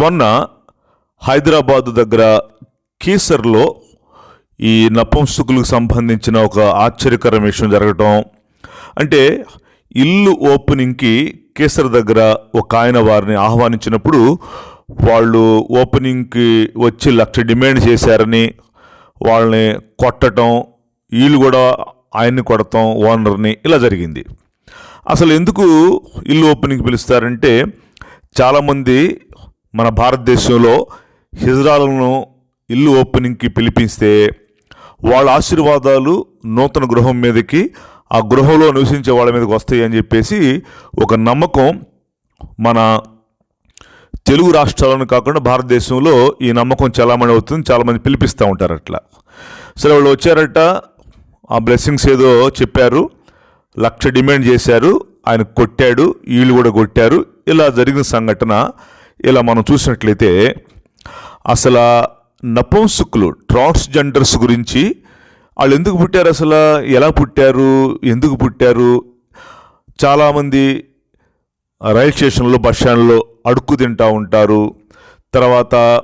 మొన్న హైదరాబాద్ దగ్గర కీసర్లో ఈ నపుంసకులకు సంబంధించిన ఒక ఆశ్చర్యకర విషయం జరగటం. అంటే ఇల్లు ఓపెనింగ్కి కేసర్ దగ్గర ఒక ఆయన వారిని ఆహ్వానించినప్పుడు వాళ్ళు ఓపెనింగ్కి వచ్చి లక్ష డిమాండ్ చేశారని వాళ్ళని కొట్టడం వీళ్ళు కూడా ఆయన్ని కొడతాం ఓనర్ని ఇలా జరిగింది. అసలు ఎందుకు ఇల్లు ఓపెనింగ్ పిలుస్తారంటే చాలామంది మన భారతదేశంలో హిజ్రాలను ఇల్లు ఓపెనింగ్కి పిలిపిస్తే వాళ్ళ ఆశీర్వాదాలు నూతన గృహం మీదకి ఆ గృహంలో నివసించే వాళ్ళ మీదకి వస్తాయి అని చెప్పేసి ఒక నమ్మకం మన తెలుగు రాష్ట్రాలను కాకుండా భారతదేశంలో ఈ నమ్మకం చాలామంది అవుతుంది చాలామంది పిలిపిస్తూ ఉంటారు అట్లా. సరే వాళ్ళు వచ్చారట ఆ బ్లెస్సింగ్స్ ఏదో చెప్పారు లక్ష డిమాండ్ చేశారు ఆయన కొట్టాడు వీళ్ళు కూడా కొట్టారు ఇలా జరిగిన సంఘటన ఇలా మనం చూసినట్లయితే అసలు నపంసుకులు ట్రాన్స్జెండర్స్ గురించి వాళ్ళు ఎందుకు పుట్టారు అసలు? ఎలా పుట్టారు? ఎందుకు పుట్టారు? చాలామంది రైల్ స్టేషన్లో బస్ స్టాండ్లో అడుక్కు తింటూ ఉంటారు. తర్వాత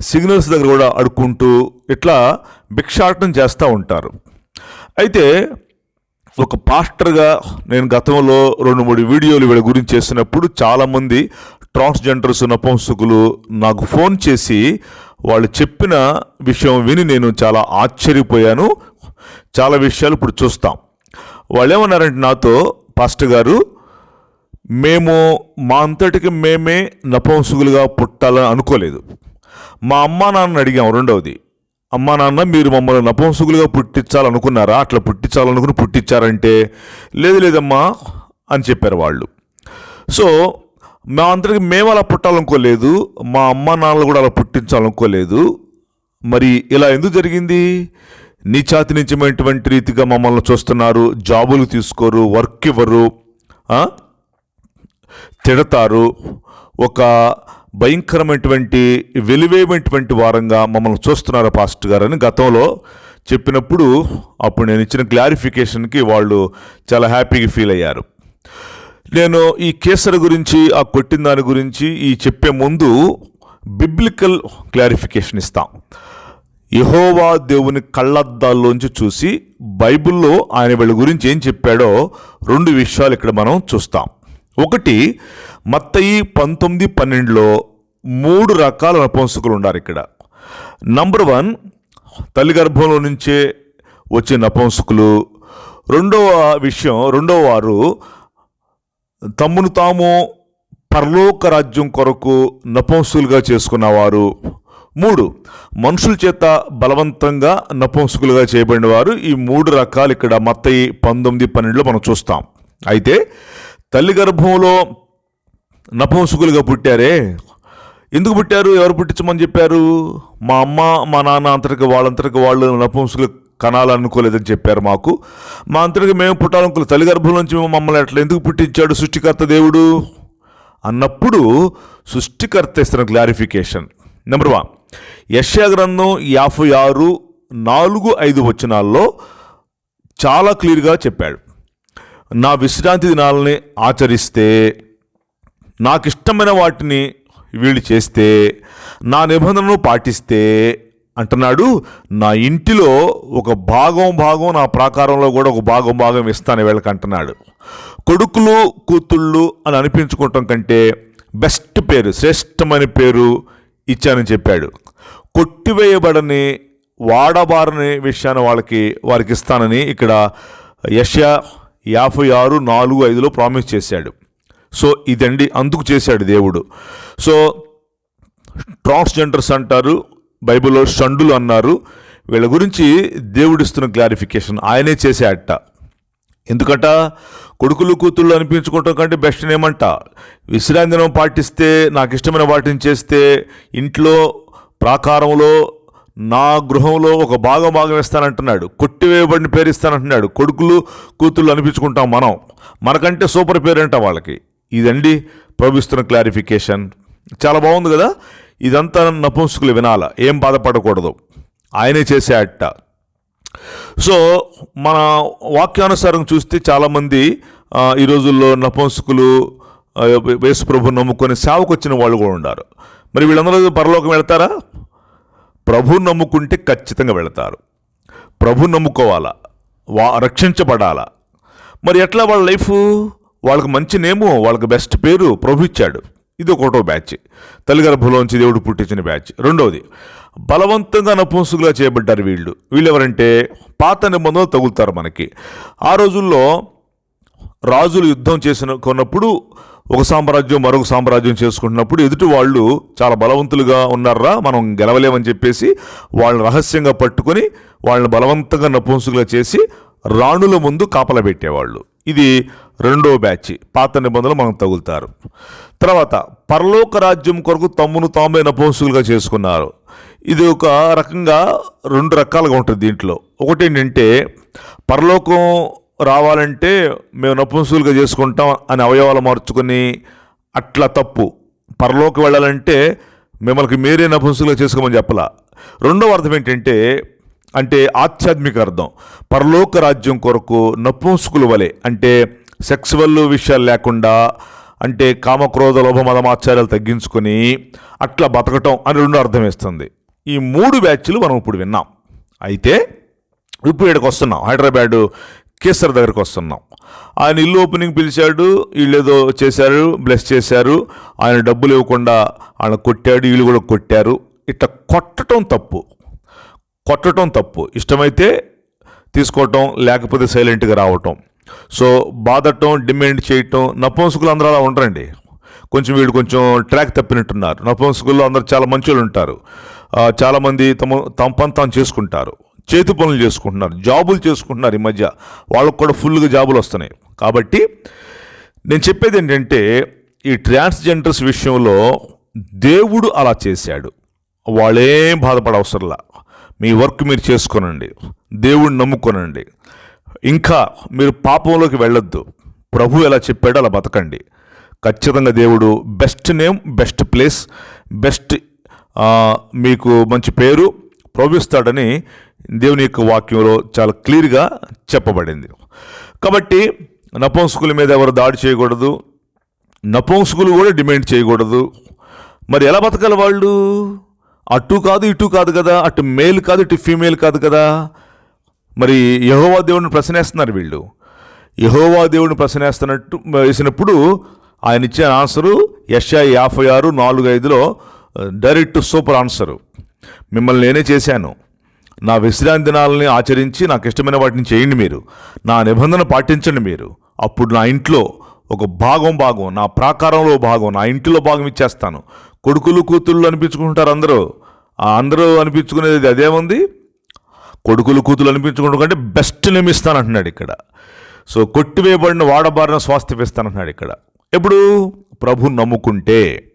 సిగ్నల్స్ దగ్గర కూడా అడుక్కుంటూ ఇట్లా భిక్షాటనం చేస్తూ ఉంటారు. అయితే ఒక పాస్టర్గా నేను గతంలో రెండు మూడు వీడియోలు వీళ్ళ గురించి చేసినప్పుడు చాలామంది ట్రాన్స్జెండర్స్ నపంసుకులు నాకు ఫోన్ చేసి వాళ్ళు చెప్పిన విషయం విని నేను చాలా ఆశ్చర్యపోయాను. చాలా విషయాలు ఇప్పుడు చూస్తాం. వాళ్ళు ఏమన్నారంటే నాతో పాస్టర్ గారు మేము మా అంతటికి మేమే నపుంసకులుగా పుట్టాలని అనుకోలేదు. మా అమ్మా నాన్న అడిగాం రెండవది. అమ్మా నాన్న మీరు మమ్మల్ని నపంసుకులుగా పుట్టించాలనుకున్నారా? అట్లా పుట్టించాలనుకుని పుట్టించారంటే లేదు లేదమ్మా అని చెప్పారు వాళ్ళు. సో మా అందరికి మేము అలా పుట్టాలనుకోలేదు మా అమ్మ నాన్నలు కూడా అలా పుట్టించాలనుకోలేదు. మరి ఇలా ఎందుకు జరిగింది? నీచాతి నిజమైనటువంటి రీతిగా మమ్మల్ని చూస్తున్నారు జాబులు తీసుకోరు వర్క్ ఇవ్వరు తిడతారు. ఒక భయంకరమైనటువంటి వెలివేయమైనటువంటి వారంగా మమ్మల్ని చూస్తున్నారు పాస్టర్ గారు అని గతంలో చెప్పినప్పుడు అప్పుడు నేను ఇచ్చిన క్లారిఫికేషన్కి వాళ్ళు చాలా హ్యాపీగా ఫీల్ అయ్యారు. నేను ఈ కేసర్ గురించి ఆ కొట్టిన దాని గురించి ఈ చెప్పే ముందు బిబ్లికల్ క్లారిఫికేషన్ ఇస్తాం. యహోవా దేవుని కళ్ళద్దాల్లోంచి చూసి బైబిల్లో ఆయన వీళ్ళ గురించి ఏం చెప్పాడో రెండు విషయాలు ఇక్కడ మనం చూస్తాం. ఒకటి మత్తయి పంతొమ్మిది పన్నెండులో మూడు రకాల నపుంసకులు ఉన్నారు ఇక్కడ. నంబర్ వన్ తల్లి గర్భంలో నుంచే వచ్చే నపుంసకులు. రెండవ విషయం రెండవ వారు తమ్మును తాము పరలోక రాజ్యం కొరకు నపంసులుగా చేసుకున్నవారు. మూడు మనుషుల చేత బలవంతంగా నపుంసకులుగా చేయబడిన వారు ఈ మూడు రకాలు ఇక్కడ మత్తయి పంతొమ్మిది పన్నెండులో మనం చూస్తాం. అయితే తల్లి గర్భంలో నపుంసకులుగా పుట్టారే? ఎందుకు పుట్టారు? ఎవరు పుట్టించమని చెప్పారు? మా అమ్మ మా నాన్న అంతటికి వాళ్ళంతటికి వాళ్ళు నపుంసకులు కనాలనుకోలేదని చెప్పారు మాకు. మా అంతటికి మేము పుట్టాలనుకోలేదు తల్లి గర్భం నుంచి మేము మమ్మల్ని అట్లా ఎందుకు పుట్టించాడు సృష్టికర్త దేవుడు? అన్నప్పుడు సృష్టికర్త ఇస్తున్న క్లారిఫికేషన్ నెంబర్ వన్ యశ్యా గ్రంథం యాభై ఆరు నాలుగు ఐదు వచనాల్లో చాలా క్లియర్గా చెప్పాడు. నా విశ్రాంతి దినాలని ఆచరిస్తే నాకు ఇష్టమైన వాటిని వీళ్ళు చేస్తే నా నిబంధనను పాటిస్తే అంటున్నాడు నా ఇంటిలో ఒక భాగం భాగం నా ప్రాకారంలో కూడా ఒక భాగం భాగం ఇస్తాను వీళ్ళకి అంటున్నాడు. కొడుకులు కూతుళ్ళు అని అనిపించుకోవటం కంటే బెస్ట్ పేరు శ్రేష్టమైన పేరు ఇచ్చానని చెప్పాడు. కొట్టివేయబడని వాడబారని విషయాన్ని వాళ్ళకి వారికి ఇస్తానని ఇక్కడ యష్యా యాభై ఆరు నాలుగు ఐదులో ప్రామిస్ చేశాడు. సో ఇదండి అందుకు చేశాడు దేవుడు. సో ట్రాన్స్జెండర్స్ అంటారు బైబిల్లో షండులు అన్నారు. వీళ్ళ గురించి దేవుడిస్తున్న క్లారిఫికేషన్ ఆయనే చేశాడట. ఎందుకంట? కొడుకులు కూతుళ్ళు అనిపించుకోవటం కంటే బెస్ట్ ఏమంట విశ్రాంతి దినం పాటిస్తే నాకు ఇష్టమైన వాటిని చేస్తే ఇంట్లో ప్రాకారంలో నా గృహంలో ఒక భాగం భాగం ఇస్తానంటున్నాడు కొట్టివేయబడిన పేరు ఇస్తానంటున్నాడు. కొడుకులు కూతుళ్ళు అనిపించుకుంటాం మనం. మనకంటే సూపర్ పేరు అంట వాళ్ళకి. ఇదండి ప్రవహిస్తున్న క్లారిఫికేషన్ చాలా బాగుంది కదా? ఇదంతా నపుంసకులు వినాల? ఏం బాధపడకూడదు. ఆయనే చేసేట సో మన వాక్యానుసారం చూస్తే చాలామంది ఈ రోజుల్లో నపుంసకులు ఆ, యేసు ప్రభు నమ్ముకొని సేవకు వచ్చిన వాళ్ళు కూడా ఉన్నారు. మరి వీళ్ళందరూ పరలోకం వెళ్తారా? ప్రభు నమ్ముకుంటే ఖచ్చితంగా వెళతారు. ప్రభు నమ్ముకోవాలా? వా రక్షించబడాలా? మరి ఎట్లా వాళ్ళ లైఫ్? వాళ్ళకి మంచి నేము వాళ్ళకి బెస్ట్ పేరు ప్రభు ఇచ్చాడు. ఇది ఒకటో బ్యాచ్. తల్లిగర్భంలోంచి దేవుడు పుట్టించిన బ్యాచ్. రెండవది బలవంతంగా నపుంసుకులా చేయబడ్డారు వీళ్ళు. వీళ్ళు ఎవరంటే పాత నిబంధనలు తగులుతారు మనకి. ఆ రోజుల్లో రాజులు యుద్ధం చేసిన కొన్నప్పుడు ఒక సామ్రాజ్యం మరొక సామ్రాజ్యం చేసుకుంటున్నప్పుడు ఎదుటి వాళ్ళు చాలా బలవంతులుగా ఉన్నారా మనం గెలవలేమని చెప్పేసి వాళ్ళని రహస్యంగా పట్టుకొని వాళ్ళని బలవంతంగా నపుంసుకులా చేసి రాణుల ముందు కాపలా పెట్టేవాళ్ళు. ఇది రెండో బ్యాచ్ పాత నిబంధనలు మనం తగులుతారు. తర్వాత పరలోక రాజ్యం కొరకు తమ్మును తామే నపుంసులుగా చేసుకున్నారు. ఇది ఒక రకంగా రెండు రకాలుగా ఉంటుంది దీంట్లో. ఒకటి ఏంటంటే పరలోకం రావాలంటే మేము నపుంసులుగా చేసుకుంటాం అని అవయవాలు మార్చుకొని అట్లా తప్పు. పరలోకి వెళ్ళాలంటే మిమ్మల్ని మీరే నపుంసులుగా చేసుకోమని చెప్పలా. రెండవ అర్థం ఏంటంటే అంటే ఆధ్యాత్మిక అర్థం. పరలోక రాజ్యం కొరకు నపుంసుకుల వలె అంటే సెక్స్వల్ విషయాలు లేకుండా అంటే కామక్రోధ లోభ మదమాచార్యాలు తగ్గించుకొని అట్లా బతకటం అని రెండు అర్థం వేస్తుంది ఈ మూడు బ్యాచ్లు మనం ఇప్పుడు విన్నాం. అయితే ఇప్పుడు ఇక్కడికి వస్తున్నాం. హైదరాబాద్ కేసర్ దగ్గరికి వస్తున్నాం. ఆయన ఇల్లు ఓపెనింగ్ పిలిచాడు వీళ్ళేదో చేశారు బ్లెస్ చేశారు ఆయన డబ్బులు ఇవ్వకుండా ఆయన కొట్టాడు వీళ్ళు కూడా కొట్టారు. ఇట్లా కొట్టడం తప్పు. కొట్టడం తప్పు. ఇష్టమైతే తీసుకోవటం లేకపోతే సైలెంట్గా రావటం. సో బాధటం డిమాండ్ చేయటం నపుంసకులు అందరూ అలా ఉండరండి. కొంచెం వీళ్ళు కొంచెం ట్రాక్ తప్పినట్టున్నారు. నపుంసకుల్లో అందరు చాలా మంచోళ్ళు ఉంటారు. చాలామంది తమ తమ పని తాను చేసుకుంటారు. చేతి పనులు చేసుకుంటున్నారు. జాబులు చేసుకుంటున్నారు ఈ మధ్య. వాళ్ళకు కూడా ఫుల్గా జాబులు వస్తున్నాయి. కాబట్టి నేను చెప్పేది ఏంటంటే ఈ ట్రాన్స్జెండర్స్ విషయంలో దేవుడు అలా చేశాడు. వాళ్ళేం బాధపడవసరంలా. మీ వర్క్ మీరు చేసుకోనండి. దేవుడిని నమ్ముకోనండి. ఇంకా మీరు పాపంలోకి వెళ్ళొద్దు. ప్రభు ఎలా చెప్పాడో అలా బతకండి. ఖచ్చితంగా దేవుడు best name best place best మీకు మంచి పేరు ప్రవహిస్తాడని దేవుని యొక్క వాక్యంలో చాలా క్లియర్గా చెప్పబడింది. కాబట్టి నపుంసకుల మీద ఎవరు దాడి చేయకూడదు. నపుంసకులు కూడా డిమాండ్ చేయకూడదు. మరి ఎలా బతకాలి వాళ్ళు? అటు కాదు ఇటు కాదు కదా. అటు మేల్ కాదు ఇటు ఫీమేల్ కాదు కదా. మరి యహోవా దేవుడిని ప్రశ్నేస్తున్నారు వీళ్ళు. యహోవా దేవుడిని ప్రశ్నేస్తున్నట్టు వేసినప్పుడు ఆయన ఇచ్చే ఆన్సరు ఎస్ఐ యాభై ఆరు నాలుగు ఐదులో డైరెక్ట్ సూపర్ ఆన్సరు. మిమ్మల్ని నేనే చేశాను. నా విశ్రాంతి దినాలని ఆచరించి నాకు ఇష్టమైన వాటిని చేయండి మీరు. నా నిబంధన పాటించండి మీరు. అప్పుడు నా ఇంట్లో ఒక భాగం భాగం నా ప్రాకారంలో భాగం నా ఇంటిలో భాగం ఇచ్చేస్తాను. కొడుకులు కూతుళ్ళు అనిపించుకుంటారు అందరూ. అందరూ అనిపించుకునేది అదేముంది? కొడుకులు కూతులు అనిపించుకుంటూ కంటే బెస్ట్ నేమ్ ఇస్తానంటున్నాడు ఇక్కడ. సో కొట్టివేయబడిన వాడబారిన స్వాస్థ్యం ఇస్తానంటున్నాడు ఇక్కడ. ఎప్పుడు? ప్రభు నమ్ముకుంటే.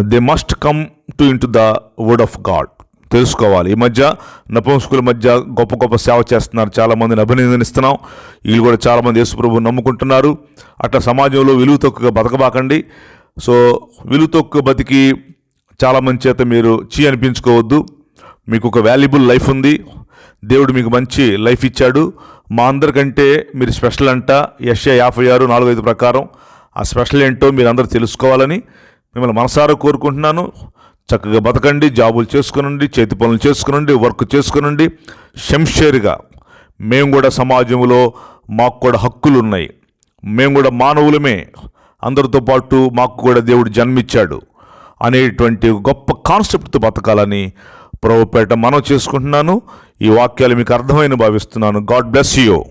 They must come to into the word of God తెలుసుకోవాలి. ఈ మధ్య నపుంసకుల మధ్య గొప్ప గొప్ప సేవ చేస్తున్నారు. చాలామందిని అభినందనిస్తున్నాం. వీళ్ళు కూడా చాలామంది యేసు ప్రభు నమ్ముకుంటున్నారు. అట్లా సమాజంలో విలువ తక్కువగా బతకబాకండి. సో విలువ తక్కువ బతికి చాలామంది చేత మీరు చీ అనిపించుకోవద్దు. మీకు ఒక వాల్యుబుల్ లైఫ్ ఉంది. దేవుడు మీకు మంచి లైఫ్ ఇచ్చాడు. మా అందరికంటే మీరు స్పెషల్ అంట. యశ యాభై ఆరు నాలుగు ఐదు ప్రకారం ఆ స్పెషల్ ఏంటో మీరు అందరూ తెలుసుకోవాలని మిమ్మల్ని మనసారా కోరుకుంటున్నాను. చక్కగా బతకండి జాబులు చేసుకునండి చేతి పనులు చేసుకునండి వర్క్ చేసుకునండి. శంషేరుగా మేము కూడా సమాజంలో మాకు కూడా హక్కులు ఉన్నాయి మేము కూడా మానవులమే. అందరితో పాటు మాకు కూడా దేవుడు జన్మిచ్చాడు అనేటువంటి గొప్ప కాన్సెప్ట్తో బతకాలని ప్రభుపేట మనం చేసుకుంటున్నాను. ఈ వాక్యాలు మీకు అర్థమైన భావిస్తున్నాను. God bless you